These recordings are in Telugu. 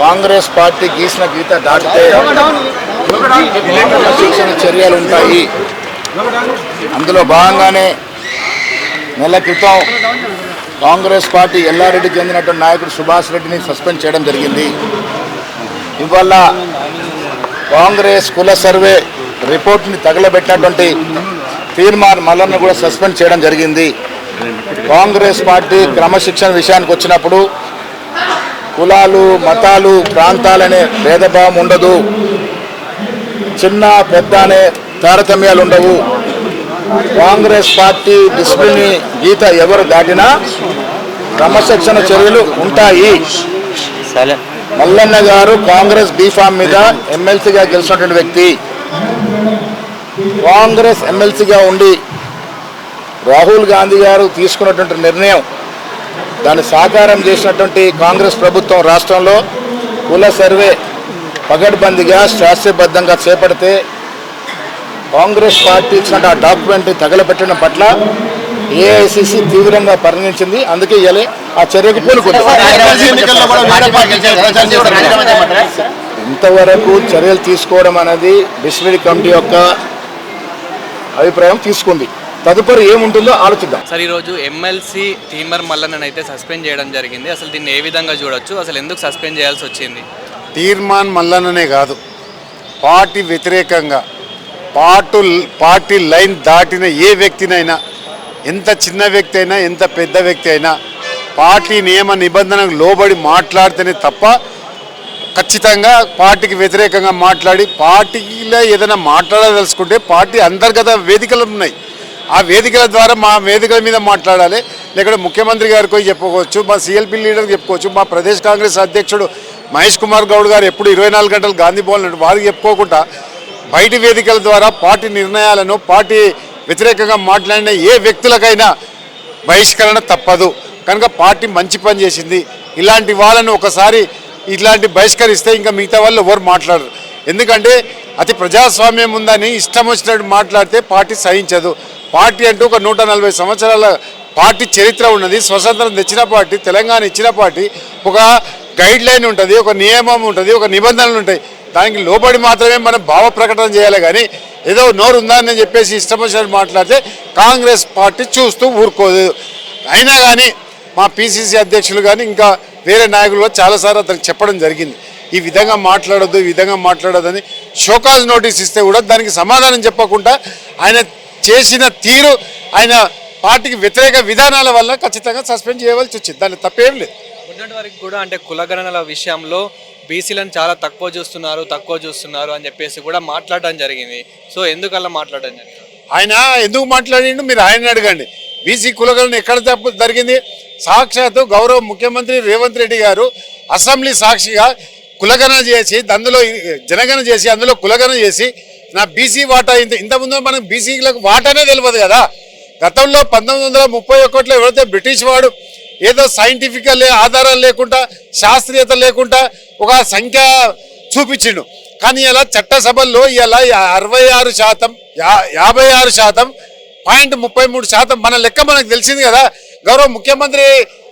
కాంగ్రెస్ పార్టీ గీసిన గీత దాటితే శిక్షణ చర్యలు ఉంటాయి. అందులో భాగంగానే నెల క్రితం కాంగ్రెస్ పార్టీ ఎల్లారెడ్డికి చెందినటువంటి నాయకుడు సుభాష్ రెడ్డిని సస్పెండ్ చేయడం జరిగింది. ఇవాళ కాంగ్రెస్ కుల సర్వే రిపోర్ట్ని తగలబెట్టినటువంటి తీర్మాన్ మల్లన్న కూడా సస్పెండ్ చేయడం జరిగింది. కాంగ్రెస్ పార్టీ క్రమశిక్షణ విషయానికి వచ్చినప్పుడు కులాలు మతాలు ప్రాంతాలనే భేదభావం ఉండదు. చిన్న పెద్ద అనే తారతమ్యాలు ఉండవు. కాంగ్రెస్ పార్టీ డిసిప్లిన్ గీత ఎవరు దాటినా క్రమశిక్షణ చర్యలు ఉంటాయి. మల్లన్న గారు కాంగ్రెస్ బీఫామ్ మీద ఎమ్మెల్సీగా గెలిచినటువంటి వ్యక్తి. కాంగ్రెస్ ఎమ్మెల్సీగా ఉండి రాహుల్ గాంధీ గారు తీసుకున్నటువంటి నిర్ణయం దాన్ని సాకారం చేసినటువంటి కాంగ్రెస్ ప్రభుత్వం రాష్ట్రంలో కుల సర్వే పగడ్బందీగా శాస్త్రీయబద్ధంగా చేపడితే కాంగ్రెస్ పార్టీ ఇచ్చిన ఆ డాక్యుమెంట్ తగలబెట్టడం పట్ల ఏఐసిసి తీవ్రంగా పరిగణించింది. అందుకే ఇవాళ ఆ చర్యకు పూనుకుంది. ఇంతవరకు చర్యలు తీసుకోవడం అనేది డిసిప్లినరీ కమిటీ యొక్క అభిప్రాయం తీసుకుంది. తదుపరి ఏముంటుందో ఆలోచిద్దాం. సార్ ఈరోజు ఎమ్మెల్సీ తీన్మర్ మల్లన్నను అయితే సస్పెండ్ చేయడం జరిగింది. అసలు దీన్ని ఏ విధంగా చూడొచ్చు? అసలు ఎందుకు సస్పెండ్ చేయాల్సి వచ్చింది? తీర్మాన్ మల్లన్ననే కాదు పార్టీ వ్యతిరేకంగా పార్టు పార్టీ లైన్ దాటిన ఏ వ్యక్తినైనా ఎంత చిన్న వ్యక్తి అయినా ఎంత పెద్ద వ్యక్తి అయినా పార్టీ నియమ నిబంధనలకు లోబడి మాట్లాడితేనే తప్ప ఖచ్చితంగా పార్టీకి వ్యతిరేకంగా మాట్లాడి పార్టీలో ఏదైనా మాట్లాడదలుచుకుంటే పార్టీ అంతర్గత వేదికలు ఉన్నాయి. ఆ వేదికల ద్వారా మా వేదికల మీద మాట్లాడాలి. లేకపోతే ముఖ్యమంత్రి గారికి చెప్పుకోవచ్చు మా సిఎల్పి లీడర్కి చెప్పుకోవచ్చు మా ప్రదేశ్ కాంగ్రెస్ అధ్యక్షుడు మహేష్ కుమార్ గౌడ్ గారు ఎప్పుడు ఇరవై నాలుగు గంటలు గాంధీ భవన్ వారికి చెప్పుకోకుండా బయటి వేదికల ద్వారా పార్టీ నిర్ణయాలను పార్టీ వ్యతిరేకంగా మాట్లాడిన ఏ వ్యక్తులకైనా బహిష్కరణ తప్పదు. కనుక పార్టీ మంచి పని చేసింది. ఇలాంటి వాళ్ళను ఒకసారి ఇట్లాంటి బహిష్కరిస్తే ఇంకా మిగతా వాళ్ళు ఎవరు మాట్లాడరు. ఎందుకంటే అతి ప్రజాస్వామ్యం ఉందని ఇష్టం వచ్చినట్టు మాట్లాడితే పార్టీ సహించదు. పార్టీ అంటూ ఒక నూట నలభై సంవత్సరాల పార్టీ చరిత్ర ఉన్నది. స్వతంత్రం తెచ్చిన పార్టీ తెలంగాణ ఇచ్చిన పార్టీ ఒక గైడ్ లైన్ ఉంటుంది ఒక నియమం ఉంటుంది ఒక నిబంధనలు ఉంటాయి. దానికి లోబడి మాత్రమే మనం భావ ప్రకటన చేయాలి కానీ ఏదో నోరు ఉందని చెప్పేసి ఇష్టం వచ్చినట్టు మాట్లాడితే కాంగ్రెస్ పార్టీ చూస్తూ ఊరుకోదు. అయినా కానీ మా పిసిసి అధ్యక్షులు కానీ ఇంకా వేరే నాయకులు చాలాసార్లు అతనికి చెప్పడం జరిగింది. ఈ విధంగా మాట్లాడొద్దు ఈ విధంగా మాట్లాడొద్దని షోకాజ్ నోటీస్ ఇస్తే కూడా దానికి సమాధానం చెప్పకుండా ఆయన చేసిన తీరు ఆయన పార్టీకి వ్యతిరేక విధానాల వల్ల ఖచ్చితంగా సస్పెండ్ చేయవలసి వచ్చింది. దాని తప్పేం లేదు. మొన్నటి వరకు కూడా అంటే కులగణనల విషయంలో బీసీలను చాలా తక్కువ చూస్తున్నారు తక్కువ చూస్తున్నారు అని చెప్పేసి కూడా మాట్లాడడం జరిగింది. సో ఎందుకు అలా మాట్లాడడం జరిగింది? ఆయన ఎందుకు మాట్లాడిండు? మీరు ఆయన అడగండి. బీసీ కులగలను ఎక్కడ తప్పు జరిగింది? సాక్షాత్తు గౌరవ ముఖ్యమంత్రి రేవంత్ రెడ్డి గారు అసెంబ్లీ సాక్షిగా కులగణన చేసి అందులో జనగణన చేసి అందులో కులగణన చేసి నా బీసీ వాటా ఇంత ఇంతకుముందు మనం బీసీలకు వాటానే తెలియదు కదా. గతంలో పంతొమ్మిది వందల ముప్పై ఒకటిలో ఎవరైతే బ్రిటిష్ వాడు ఏదో సైంటిఫికల్ ఆధారాలు లేకుండా శాస్త్రీయత లేకుండా ఒక సంఖ్య చూపించిండు. కానీ ఇలా చట్టసభల్లో ఇలా అరవై ఆరు శాతం యా- యాభై ఆరు శాతం పాయింట్ ముప్పై మూడు శాతం మన లెక్క మనకు తెలిసింది కదా. గౌరవ ముఖ్యమంత్రి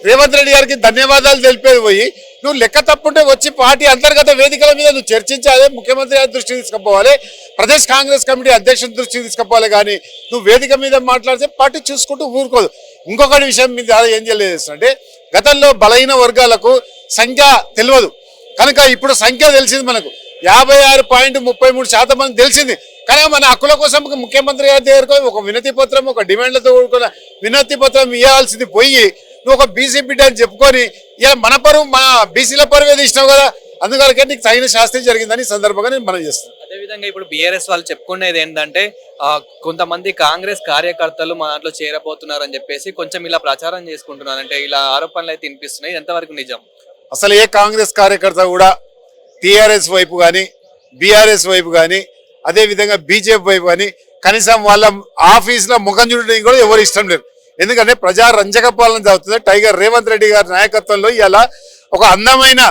రేవంత్ రెడ్డి గారికి ధన్యవాదాలు తెలిపేది పోయి నువ్వు లెక్క తప్పుంటే వచ్చి పార్టీ అంతర్గత వేదికల మీద నువ్వు చర్చించాలి ముఖ్యమంత్రి గారి దృష్టికి తీసుకుపోవాలి ప్రదేశ్ కాంగ్రెస్ కమిటీ అధ్యక్షుడి దృష్టికి తీసుకుపోవాలి కానీ నువ్వు వేదిక మీద మాట్లాడితే పార్టీ చూసుకుంటూ ఊరుకోదు. ఇంకొకటి విషయం మీద ఏం చేయలేదు అంటే గతంలో బలహీన వర్గాలకు సంఖ్య తెలియదు. కనుక ఇప్పుడు సంఖ్య తెలిసింది మనకు. యాభై ఆరు పాయింట్ ముప్పై మూడు శాతం మంది తెలిసింది. కానీ మన హక్కుల కోసం ముఖ్యమంత్రి గారి దగ్గరకు ఒక వినతి పత్రం ఒక డిమాండ్లతో కూడుకున్న వినతి పత్రం ఇవ్వాల్సింది పోయి నువ్వు ఒక బీసీ బిడ్డ అని చెప్పుకొని ఇలా మన పరువు మన బీసీల పరువే తీసినావు కదా అందుకనికే నీకు తగిన శాస్త్రం జరిగిందని సందర్భంగా నేను మనం చేస్తాను అదేవిధంగా ఇప్పుడు బీఆర్ఎస్ వాళ్ళు చెప్పుకునేది ఏంటంటే కొంతమంది కాంగ్రెస్ కార్యకర్తలు మా దాంట్లో చేరబోతున్నారు అని చెప్పేసి కొంచెం ఇలా ప్రచారం చేసుకుంటున్నారు. అంటే ఇలా ఆరోపణలు అయితే వినిపిస్తున్నాయి. ఎంతవరకు నిజం? అసలు ఏ కాంగ్రెస్ కార్యకర్త కూడా టీఆర్ఎస్ వైపు కానీ బీఆర్ఎస్ వైపు కానీ అదేవిధంగా బీజేపీ వైపు కానీ కనీసం వాళ్ళ ఆఫీసులో ముఖం చూడడానికి కూడా ఎవరు ఇష్టం లేదు ఎందుకంటే ప్రజా రంజక పాలన జరుగుతుంది. టైగర్ రేవంత్ రెడ్డి గారి నాయకత్వంలో ఇలా ఒక అందమైన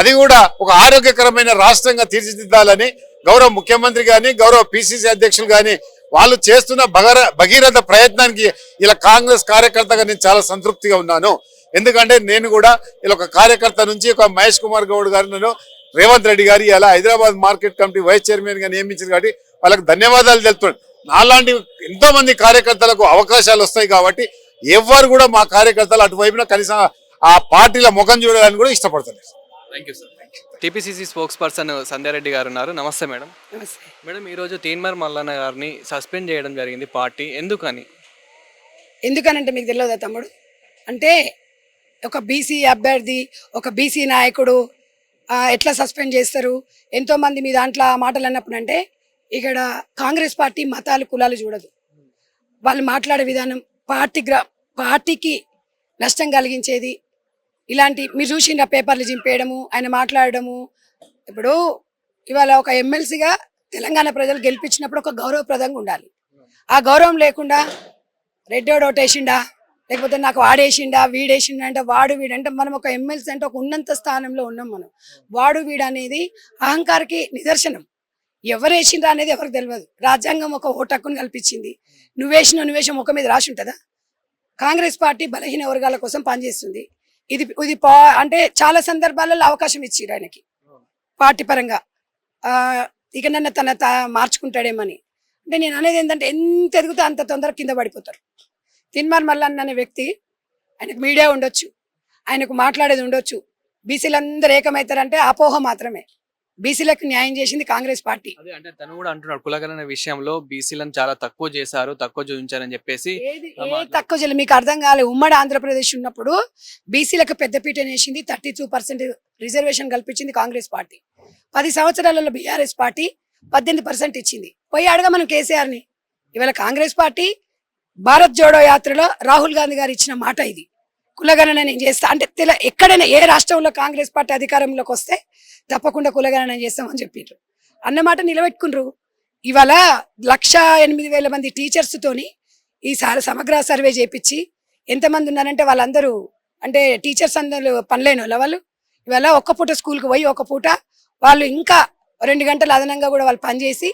అది కూడా ఒక ఆరోగ్యకరమైన రాష్ట్రంగా తీర్చిదిద్దాలని గౌరవ ముఖ్యమంత్రి కానీ గౌరవ పిసిసి అధ్యక్షులు కానీ వాళ్ళు చేస్తున్న భగర భగీరథ ప్రయత్నానికి ఇలా కాంగ్రెస్ కార్యకర్తగా నేను చాలా సంతృప్తిగా ఉన్నాను. ఎందుకంటే నేను కూడా ఇలా ఒక కార్యకర్త నుంచి ఒక మహేష్ కుమార్ గౌడ్ గారు నేను రేవంత్ రెడ్డి గారు ఇలా హైదరాబాద్ మార్కెట్ కమిటీ వైస్ చైర్మన్గా నియమించారు కాబట్టి వాళ్ళకి ధన్యవాదాలు తెలుపుతున్నాను నాలాంటి ఎంతో మంది కార్యకర్తలకు అవకాశాలు వస్తాయి కాబట్టి ఎవ్వరు కూడా మా కార్యకర్తలు అటువైపున కనీసం ఆ పార్టీల ముఖం చూడడానికి కూడా ఇష్టపడతలేదు. Thank you sir TPCC spokes person Sandhya Reddy గారు ఉన్నారు. నమస్తే మేడం. నమస్తే. మేడం ఈరోజు తీన్మార్ మల్లన్న గారిని సస్పెండ్ చేయడం జరిగింది పార్టీ. ఎందుకని? ఎందుకనంటే మీకు తెలియదా తమ్ముడు? అంటే ఒక బీసీ అభ్యర్థి ఒక బీసీ నాయకుడు ఎట్లా సస్పెండ్ చేస్తారు? ఎంతోమంది మీ దాంట్లో మాటలు అన్నప్పుడు అంటే ఇక్కడ కాంగ్రెస్ పార్టీ మతాలు కులాలు చూడదు. వాళ్ళు మాట్లాడే విధానం పార్టీ గ్రా పార్టీకి నష్టం కలిగించేది. ఇలాంటి మీరు చూసిన పేపర్లు చింపేయడము ఆయన మాట్లాడడము. ఇప్పుడు ఇవాళ ఒక ఎమ్మెల్సీగా తెలంగాణ ప్రజలు గెలిపించినప్పుడు ఒక గౌరవప్రదంగా ఉండాలి. ఆ గౌరవం లేకుండా రెడ్డోడు ఓటేసిండా? లేకపోతే నాకు వాడేసిండా వీడేసిండా అంటే వాడు వీడంటే మనం ఒక ఎమ్మెల్సీ అంటే ఒక ఉన్నంత స్థానంలో ఉన్నాం మనం. వాడు వీడు అనేది అహంకారకి నిదర్శనం. ఎవరు వేసిండ్రా అనేది ఎవరికి తెలియదు రాజ్యాంగం ఒక ఓటు హక్కును కల్పించింది. నువ్వేసిన నువ్వేసిన ముఖం మీద రాసి ఉంటుందా? కాంగ్రెస్ పార్టీ బలహీన వర్గాల కోసం పనిచేస్తుంది. ఇది ఇది పా అంటే చాలా సందర్భాలలో అవకాశం ఇచ్చిరు ఆయనకి. పార్టీ పరంగా. ఇక నన్ను తన మార్చుకుంటాడేమని. అంటే నేను అనేది ఏంటంటే ఎంత ఎదుగుతా అంత తొందరగా కింద పడిపోతారు. తిన్మార్ మల్లన్న అనే వ్యక్తి ఆయనకు మీడియా ఉండొచ్చు ఆయనకు మాట్లాడేది ఉండొచ్చు. బీసీలందరూ ఏకమవుతారంటే అపోహ మాత్రమే. బీసీలకు న్యాయం చేసింది కాంగ్రెస్ పార్టీ. అంటే తను కూడా అంటున్నాడు కులగణన విషయంలో బీసీలను చాలా తక్కువ చేశారు తక్కువ చూపించారని చెప్పేసి తక్కువ చేయలేదు మీకు అర్థం కాలేదు ఉమ్మడి ఆంధ్రప్రదేశ్ ఉన్నప్పుడు బీసీలకు పెద్దపీట వేసింది థర్టీ టూ పర్సెంట్ రిజర్వేషన్ కల్పించింది కాంగ్రెస్ పార్టీ. పది సంవత్సరాలలో బీఆర్ఎస్ పార్టీ పద్దెనిమిది పర్సెంట్ ఇచ్చింది. పోయి అడగ మనం కేసీఆర్ని. ఇవాళ కాంగ్రెస్ పార్టీ భారత్ జోడో యాత్రలో రాహుల్ గాంధీ గారు ఇచ్చిన మాట ఇది. కులగణన నేను చేస్తా. అంటే తెల ఎక్కడైనా ఏ రాష్ట్రంలో కాంగ్రెస్ పార్టీ అధికారంలోకి వస్తే తప్పకుండా కులగణన చేస్తామని చెప్పిండ్రు అన్నమాట నిలబెట్టుకుండ్రు. ఇవాళ లక్ష ఎనిమిది వేల మంది టీచర్స్తోని ఈ ఈసారి సమగ్ర సర్వే చేపించి ఎంతమంది ఉన్నారంటే వాళ్ళందరూ అంటే టీచర్స్ అందరూ పనిలేని వాళ్ళ వాళ్ళు. ఇవాళ ఒక్క పూట స్కూల్కి పోయి ఒక పూట వాళ్ళు ఇంకా రెండు గంటలు అదనంగా కూడా వాళ్ళు పనిచేసి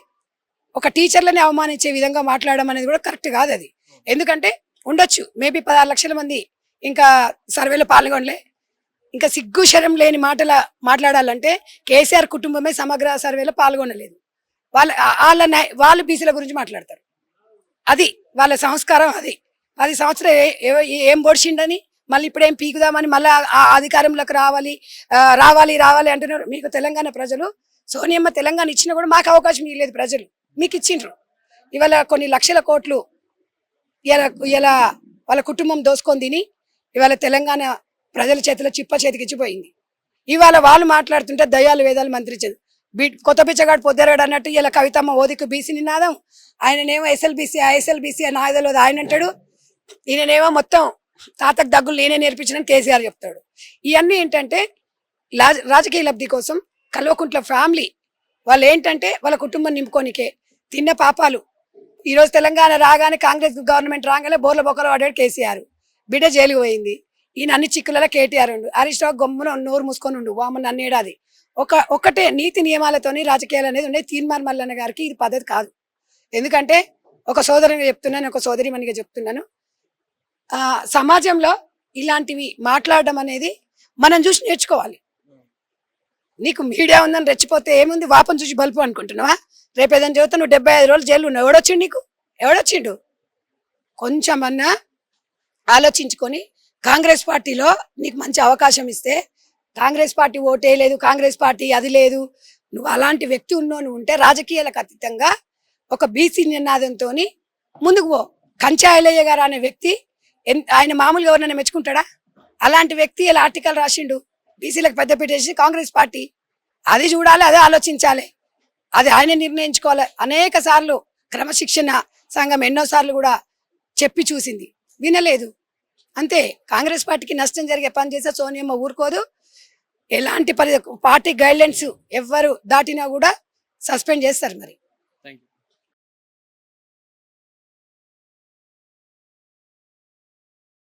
ఒక టీచర్లని అవమానించే విధంగా మాట్లాడడం అనేది కూడా కరెక్ట్ కాదు అది. ఎందుకంటే ఉండొచ్చు. మేబీ పదహారు లక్షల మంది ఇంకా సర్వేలో పాల్గొనలే. ఇంకా సిగ్గు శరం లేని మాటల మాట్లాడాలంటే కేసీఆర్ కుటుంబమే సమగ్ర సర్వేలో పాల్గొనలేదు. వాళ్ళ వాళ్ళ వాళ్ళు బీసీల గురించి మాట్లాడతారు. అది వాళ్ళ సంస్కారం అది. పది సంవత్సరం ఏ- ఏం పొడిచిండని మళ్ళీ ఇప్పుడేం పీకుదామని మళ్ళీ ఆ అధికారంలోకి రావాలి రావాలి రావాలి అంటున్నారు. మీకు తెలంగాణ ప్రజలు సోనియమ్మ తెలంగాణ ఇచ్చినా కూడా మాకు అవకాశం ఇవ్వలేదు ప్రజలు. మీకు ఇచ్చిండ్రు. ఇవాళ కొన్ని లక్షల కోట్లు ఇలా ఇలా వాళ్ళ కుటుంబం దోసుకొని తిని ఇవాళ తెలంగాణ ప్రజల చేతిలో చిప్ప చేతికిచ్చిపోయింది ఇవాళ వాళ్ళు మాట్లాడుతుంటే దయాలు వేదాలు మంత్రించదు. బి కొత్త పిచ్చగాడు పొద్దురాడు అన్నట్టు ఇలా కవితమ్మ ఓదికు బీసీ నినాదం. ఆయననేమో ఎస్ఎల్బీసీ ఆ ఎస్ఎల్బీసీ అని ఆయుధలో ఆయన అంటాడు. ఈయననేమో మొత్తం తాతకు దగ్గులు నేనే నేర్పించిన కేసీఆర్ చెప్తాడు. ఇవన్నీ ఏంటంటే లా- రాజకీయ లబ్ధి కోసం కల్వకుంట్ల ఫ్యామిలీ వాళ్ళు ఏంటంటే వాళ్ళ కుటుంబం నింపుకోనికే తిన్న పాపాలు ఈరోజు తెలంగాణ రాగానే కాంగ్రెస్ గవర్నమెంట్ రాగానే బోర్ల బొక్కలు పడాడు కేసీఆర్. బిడ్డ జైలుకు పోయింది. ఈయన అన్ని చిక్కులలో కేటీఆర్ ఉండు. హరీష్ రావు గమ్మున నోరు మూసుకొని ఉండు. వామన్ అన్నేడాది ఒక ఒకటే నీతి నియమాలతోని రాజకీయాలు అనేది ఉండే తీన్మార్ మల్లన్న గారికి ఇది పద్ధతి కాదు. ఎందుకంటే ఒక సోదరునిగా చెప్తున్నాను ఒక సోదరిమణిగా చెప్తున్నాను. సమాజంలో ఇలాంటివి మాట్లాడడం అనేది మనం చూసి నేర్చుకోవాలి. నీకు మీడియా ఉందని రెచ్చిపోతే ఏముంది? వాపం చూసి బలుపు అనుకుంటున్నావా? రేపు ఏదైనా చదివితే నువ్వు డెబ్బై ఐదు రోజులు జైలు ఉన్నావు. ఎవడొచ్చిండు నీకు? ఎవడొచ్చిండు? కొంచెమన్నా ఆలోచించుకొని కాంగ్రెస్ పార్టీలో నీకు మంచి అవకాశం ఇస్తే కాంగ్రెస్ పార్టీ ఓటే లేదు కాంగ్రెస్ పార్టీ అది లేదు. నువ్వు అలాంటి వ్యక్తి ఉన్నోను ఉంటే రాజకీయాలకు అతీతంగా ఒక బీసీ నినాదంతో ముందుకు పో. కంచాయలయ్య గారు అనే వ్యక్తి ఆయన మామూలుగా ఎవరినైనా మెచ్చుకుంటాడా? అలాంటి వ్యక్తి ఇలా ఆర్టికల్ రాసిండు. బీసీలకు పెద్ద పెట్టేసి కాంగ్రెస్ పార్టీ. అది చూడాలి అదే ఆలోచించాలి. అది ఆయన నిర్ణయించుకోవాలి. అనేక సార్లు క్రమశిక్షణ సంఘం ఎన్నోసార్లు కూడా చెప్పి చూసింది. వినలేదు. అంతే కాంగ్రెస్ పార్టీకి నష్టం జరిగే పని చేస్తే సోనియమ్మ ఊరుకోదు. ఎలాంటి పరి పార్టీ గైడ్లైన్స్ ఎవ్వరు దాటినా కూడా సస్పెండ్ చేస్తారు మరి.